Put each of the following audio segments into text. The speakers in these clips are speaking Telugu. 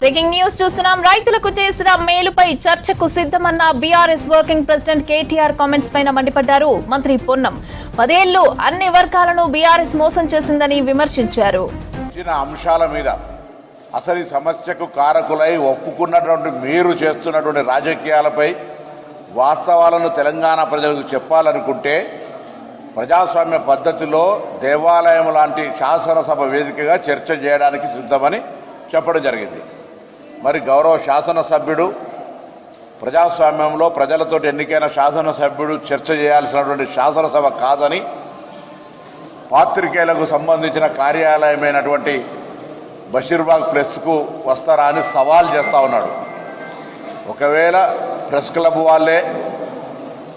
బ్రేకింగ్ న్యూస్ చూస్తున్నాం. రైతులకు చేసిన మేలుపై చర్చకు సిద్ధమన్న BRS working president KTR comments పైన మండిపడ్డారు మంత్రి పొన్నం. పదేళ్ళు అన్ని వర్గాలను బీఆర్ఎస్ మోసం చేసిందని విమర్శించారు. అంశాల మీద అసలు ఈ సమస్యకు కారకులై ఒప్పుకున్నటువంటి మీరు చేస్తున్నటువంటి రాజకీయాలపై వాస్తవాలను తెలంగాణ ప్రజలకు చెప్పాలనుకుంటే ప్రజాస్వామ్య పద్ధతిలో దేవాలయం లాంటి శాసనసభ వేదికగా చర్చ చేయడానికి సిద్ధమని చెప్పడం జరిగింది. మరి గౌరవ శాసనసభ్యుడు ప్రజాస్వామ్యంలో ప్రజలతోటి ఎన్నికైన శాసనసభ్యుడు చర్చ చేయాల్సినటువంటి శాసనసభ కాదని పాత్రికేయులకు సంబంధించిన కార్యాలయమైనటువంటి బషీర్బాగ్ ప్రెస్కు వస్తారా అని సవాల్ చేస్తూ ఉన్నాడు. ఒకవేళ ప్రెస్ క్లబ్ వాళ్ళే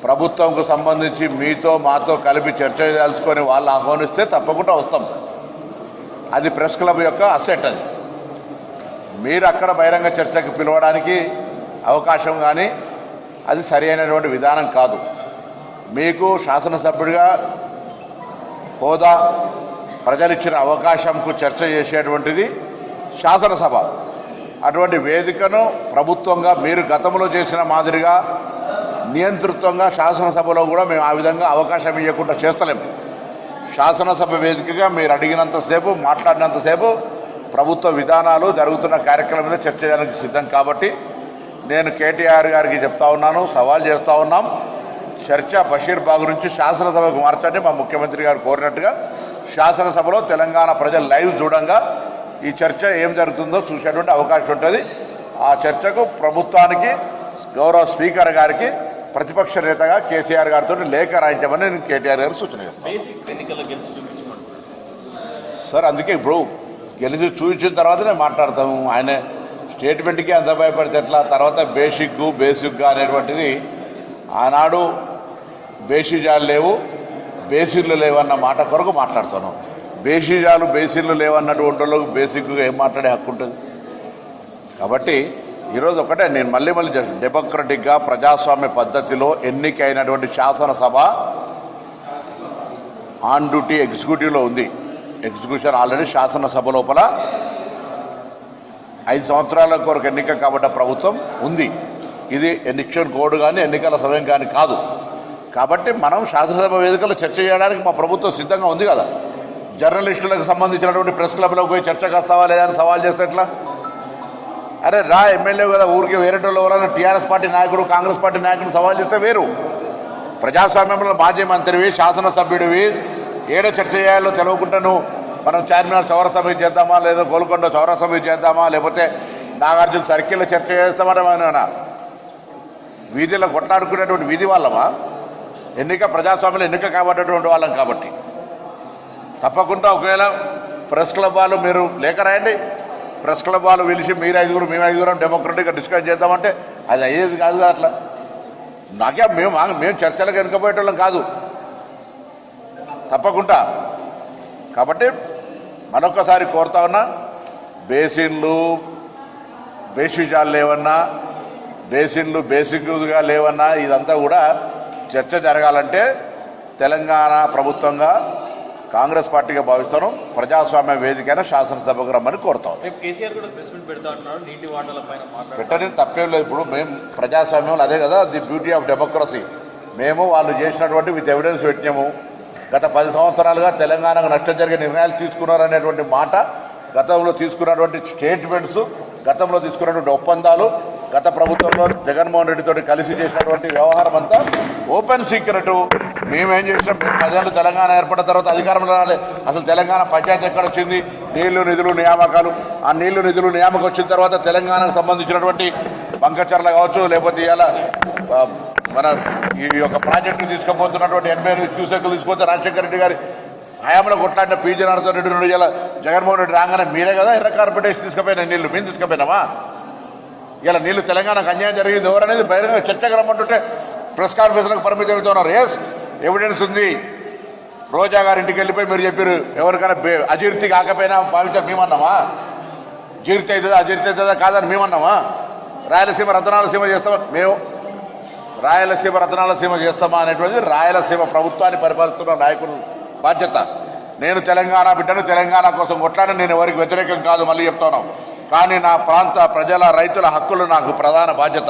ప్రభుత్వంకు సంబంధించి మీతో మాతో కలిపి చర్చ చేయాల్చుకొని వాళ్ళు ఆహ్వానిస్తే తప్పకుండా వస్తాం. అది ప్రెస్ క్లబ్ యొక్క అసెట్ అది. మీరు అక్కడ బహిరంగ చర్చకు పిలవడానికి అవకాశం కానీ అది సరైనటువంటి విధానం కాదు. మీకు శాసనసభ్యుడిగా హోదా ప్రజలిచ్చిన అవకాశంకు చర్చ చేసేటువంటిది శాసనసభ. అటువంటి వేదికను ప్రభుత్వంగా మీరు గతంలో చేసిన మాదిరిగా నియంతృత్వంగా శాసనసభలో కూడా మేము ఆ విధంగా అవకాశం ఇవ్వకుండా చేస్తలేము శాసనసభ వేదికగా మీరు అడిగినంతసేపు మాట్లాడినంతసేపు ప్రభుత్వ విధానాలు జరుగుతున్న కార్యక్రమం మీద చర్చ చేయడానికి సిద్ధం కాబట్టి నేను కేటీఆర్ గారికి చెప్తా ఉన్నాను సవాల్ చేస్తా ఉన్నాం. చర్చ బషీర్ బాగ్ నుంచి శాసనసభకు మార్చండి మా ముఖ్యమంత్రి గారు కోరినట్టుగా. శాసనసభలో తెలంగాణ ప్రజలు లైవ్ చూడంగా ఈ చర్చ ఏం జరుగుతుందో చూసేటువంటి అవకాశం ఉంటుంది. ఆ చర్చకు ప్రభుత్వానికి గౌరవ స్పీకర్ గారికి ప్రతిపక్ష నేతగా కేసీఆర్ గారితో లేఖ రాయించమని నేను కేటీఆర్ గారు సూచన చేస్తాను. సార్ అందుకే ఇప్పుడు గెలిచి చూపించిన తర్వాతనే మాట్లాడతాము. ఆయన స్టేట్మెంట్కి అంత భయపడితే ఎట్లా తర్వాత బేసిక్కు బేసిక్గా అనేటువంటిది ఆనాడు బేసిజాలు లేవు బేసిన్లు లేవన్న మాట కొరకు మాట్లాడుతాను. బేసిజాలు బేసిన్లు లేవన్నటువంటి వాళ్ళకు బేసిక్గా ఏం మాట్లాడే హక్కు ఉంటుంది? కాబట్టి ఈరోజు ఒకటే నేను మళ్ళీ మళ్ళీ చెప్తాను డెమోక్రటిక్గా ప్రజాస్వామ్య పద్ధతిలో ఎన్నికైనటువంటి శాసనసభ ఆన్ డ్యూటీ ఎగ్జిక్యూటివ్లో ఉంది. ఎగ్జిక్యూషన్ ఆల్రెడీ శాసనసభ లోపల ఐదు సంవత్సరాల కొరకు ఎన్నిక కాబట్టి ప్రభుత్వం ఉంది. ఇది ఎన్నికషన్ కోడ్ కానీ ఎన్నికల సమయం కానీ కాదు. కాబట్టి మనం శాసనసభ వేదికలో చర్చ చేయడానికి మా ప్రభుత్వం సిద్ధంగా ఉంది కదా. జర్నలిస్టులకు సంబంధించినటువంటి ప్రెస్ క్లబ్లోకి పోయి చర్చకు వస్తావా లేదా అని సవాల్ చేస్తే ఎట్లా? అరే రా ఎమ్మెల్యే కదా ఊరికి వేరేటోళ్ళు ఎవరైనా టీఆర్ఎస్ పార్టీ నాయకుడు కాంగ్రెస్ పార్టీ నాయకుడు సవాల్ చేస్తే వేరు. ప్రజాస్వామ్యంలో మాజీ మంత్రివి శాసనసభ్యుడివి ఏడ చర్చ చేయాలో తెలవకుండా నువ్వు మనం చార్మినార్ చౌర మీద చేద్దామా లేదా గోల్కొండ చౌర మీద చేద్దామా లేకపోతే నాగార్జున సర్కిల్లో చర్చ చేస్తామా వీధిలో కొట్లాడుకునేటువంటి వీధి వాళ్ళమా? ఎన్నిక ప్రజాస్వామ్యంలో ఎన్నిక కాబట్టేటువంటి వాళ్ళం కాబట్టి. తప్పకుండా ఒకవేళ ప్రెస్ క్లబ్ వాళ్ళు మీరు లేఖ రాయండి. ప్రెస్ క్లబ్ వాళ్ళు పిలిచి మీరు ఐదుగురు మేము ఐదుగురం డెమోక్రటిక్గా డిస్కస్ చేద్దామంటే అది అయ్యేది కాదు అట్లా. నాకే మేము మేము చర్చలకు వెనుకపోయేటోళ్ళం కాదు. తప్పకుండా కాబట్టి మరొకసారి కోరుతా ఉన్నా బేసిన్లు బేసిజాలు లేవన్నా బేసిన్లు బేసిక్గా లేవన్నా ఇదంతా కూడా చర్చ జరగాలంటే తెలంగాణ ప్రభుత్వంగా కాంగ్రెస్ పార్టీగా భావిస్తాను. ప్రజాస్వామ్య వేదికైన శాసనసభకు రమ్మని కోరుతాం. పెట్టని తప్పేం లేదు. ఇప్పుడు మేము ప్రజాస్వామ్యంలో అదే కదా ది బ్యూటీ ఆఫ్ డెమోక్రసీ. మేము వాళ్ళు చేసినటువంటి విత్ ఎవిడెన్స్ పెట్టినాము. గత పది సంవత్సరాలుగా తెలంగాణకు నష్టం జరిగే నిర్ణయాలు తీసుకున్నారనేటువంటి మాట గతంలో తీసుకున్నటువంటి స్టేట్మెంట్స్ గతంలో తీసుకున్నటువంటి ఒప్పందాలు గత ప్రభుత్వంలో జగన్మోహన్ రెడ్డితో కలిసి చేసినటువంటి వ్యవహారం అంతా ఓపెన్ సీక్రెట్. మేమేం చేసినాం? మేము ప్రజలు తెలంగాణ ఏర్పడిన తర్వాత అధికారంలో రాలే. అసలు తెలంగాణ పంచాయతీ ఎక్కడ వచ్చింది నీళ్ళు నిధులు నియామకాలు. ఆ నీళ్ళు నిధులు నియామకం వచ్చిన తర్వాత తెలంగాణకు సంబంధించినటువంటి బంకచర్ల కావచ్చు లేకపోతే ఇలా మన ఈ యొక్క ప్రాజెక్టు తీసుకుపోతున్నటువంటి ఎనభై ఎనిమిది క్యూసెక్లు తీసుకొస్తే రాజశేఖర రెడ్డి గారి హయాంలో కొట్లాడిన పీజీ జనార్దన్ రెడ్డి నుండి ఇలా జగన్మోహన్ రెడ్డి రాగానే మీరే కదా ఎర్ర కార్పొరేషన్ తీసుకుపోయిన నీళ్ళు మేము తీసుకుపోయినామా? ఇలా నీళ్ళు తెలంగాణకు అన్యాయం జరిగింది ఎవరనేది బహిరంగ చర్చకు రమ్మంటుంటే ప్రెస్ కాన్ఫరెన్స్లకు పరిమితం అవుతున్నారు ఎస్ ఎవిడెన్స్ ఉంది. రోజా గారి ఇంటికి వెళ్ళిపోయి మీరు చెప్పారు ఎవరికైనా అజీర్తి కాకపోయినా భావించా మేమన్నామా? జీర్తి అవుతుందా అజీర్తి అవుతుందా కాదని మేమన్నామా? రాయలసీమ రతనాలసీమ చేస్తామా? మేము రాయలసీమ రతనాలసీమ చేస్తామా అనేటువంటిది రాయలసీమ ప్రభుత్వాన్ని పరిపాలిస్తున్న నాయకుడు బాధ్యత. నేను తెలంగాణ బిడ్డను తెలంగాణ కోసం కొట్లాడి నేను ఎవరికి వ్యతిరేకం కాదు మళ్ళీ చెప్తాను. కానీ నా ప్రాంత ప్రజల రైతుల హక్కులు నాకు ప్రధాన బాధ్యత.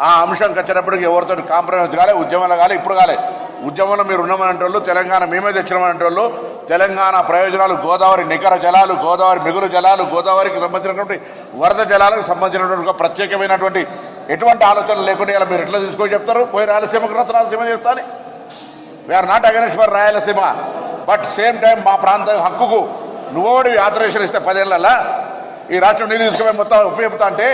ఆ అంశంకి వచ్చినప్పటికి ఎవరితో కాంప్రమైజ్ కాలే ఉద్యమంలో కాలే ఇప్పుడు కాలే. ఉద్యమంలో మీరు ఉన్నామనేటోళ్ళు తెలంగాణ మేమే తెచ్చినామనేటోళ్ళు తెలంగాణ ప్రయోజనాలు గోదావరి నికర జలాలు గోదావరి మిగులు జలాలు గోదావరికి సంబంధించినటువంటి వరద జలాలకు సంబంధించినటువంటి ఒక ప్రత్యేకమైనటువంటి ఎటువంటి ఆలోచనలు లేకుండా ఇలా మీరు ఎట్లా తీసుకొని చెప్తారు? పోయి రాయలసీమకు రద్దు రాయలసీమ చేస్తాను. We're not against for Rayalaseema. But same time మా ప్రాంత హక్కుకు నువ్వోడి ఆదరేషన్ ఇస్తే పదేళ్ళ ఈ రాష్ట్రం నీళ్ళు తీసుకుపోయి మొత్తం ఉపయోగిస్తా అంటే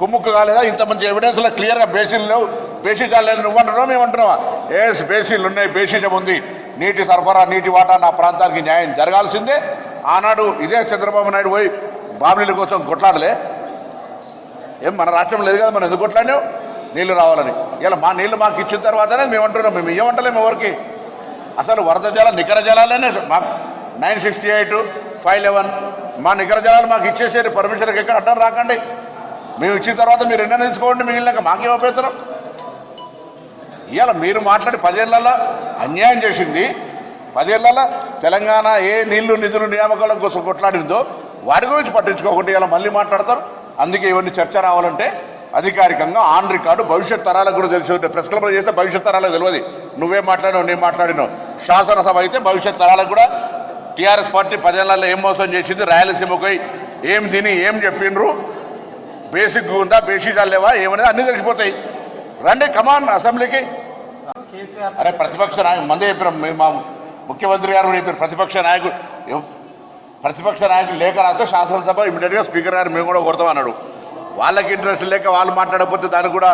కుమ్ముక్కు కాలేదా? ఇంత మంచి ఎవిడెన్స్లో క్లియర్గా బేసిన్లు బేసిక్ బేసి కాలేదు నువ్వు అంటున్నావు? మేము అంటున్నావా? ఏ బేసిన్లు ఉన్నాయి బేసిజం ఉంది. నీటి సరఫరా నీటి వాటా నా ప్రాంతానికి న్యాయం జరగాల్సిందే. ఆనాడు ఇదే చంద్రబాబు నాయుడు పోయి బాబునీళ్ళ కోసం కొట్లాడలే. ఏం మన రాష్ట్రం లేదు కదా మనం ఎందుకు కొట్లాడినావు నీళ్ళు రావాలని. ఇలా మా నీళ్ళు మాకు ఇచ్చిన తర్వాతనే మేము అంటున్నాం మేము ఇవ్వమంటలేము ఎవరికి? అసలు వరద జల నికర జలాలనే మాకు nine sixty eight five eleven మా నికర జలాలు మాకు ఇచ్చేసేది పర్మిషన్కి ఎక్కడ అడ్డం రాకండి. మేము ఇచ్చిన తర్వాత మీరు ఎన్న తీసుకోండి మిగిలినాక మాకే ఉపయోగం ఇవాళ మీరు మాట్లాడి పదేళ్ళలో అన్యాయం చేసింది. పదేళ్ళలో తెలంగాణ ఏ నీళ్ళు నిధులు నియామకాల కోసం కొట్లాడిందో వాటి గురించి పట్టించుకోకుండా ఇలా మళ్ళీ మాట్లాడతారు. అందుకే ఇవన్నీ చర్చ రావాలంటే అధికారికంగా ఆన్ రికార్డు భవిష్యత్ తరాలకు కూడా తెలిసి ప్రెస్ క్లబ్లో చేస్తే భవిష్యత్ తరాలకు తెలియదు. నువ్వే మాట్లాడినావు నేను మాట్లాడినావు. శాసనసభ అయితే భవిష్యత్ తరాలకు కూడా టీఆర్ఎస్ పార్టీ పదేళ్ళలో ఏం మోసం చేసింది? రాయలసీమకు ఏం తిని ఏం చెప్పిండ్రు? బేసిక్ ఉందా? బేసిక్ లేవా? ఏమనేది అన్నీ తెలిసిపోతాయి. రండి కమాన్ అసెంబ్లీకి. అరే ప్రతిపక్ష నాయకుడు మందే చెప్పినాం మేము మా ముఖ్యమంత్రి గారు కూడా చెప్పారు ప్రతిపక్ష నాయకుడు ప్రతిపక్ష నాయకులు లేఖ రాస్తే శాసనసభ ఇమీడియట్గా స్పీకర్ గారు మేము కూడా కొడతాం అన్నాడు. వాళ్ళకి ఇంట్రెస్ట్ లేక వాళ్ళు మాట్లాడకపోతే దానికి కూడా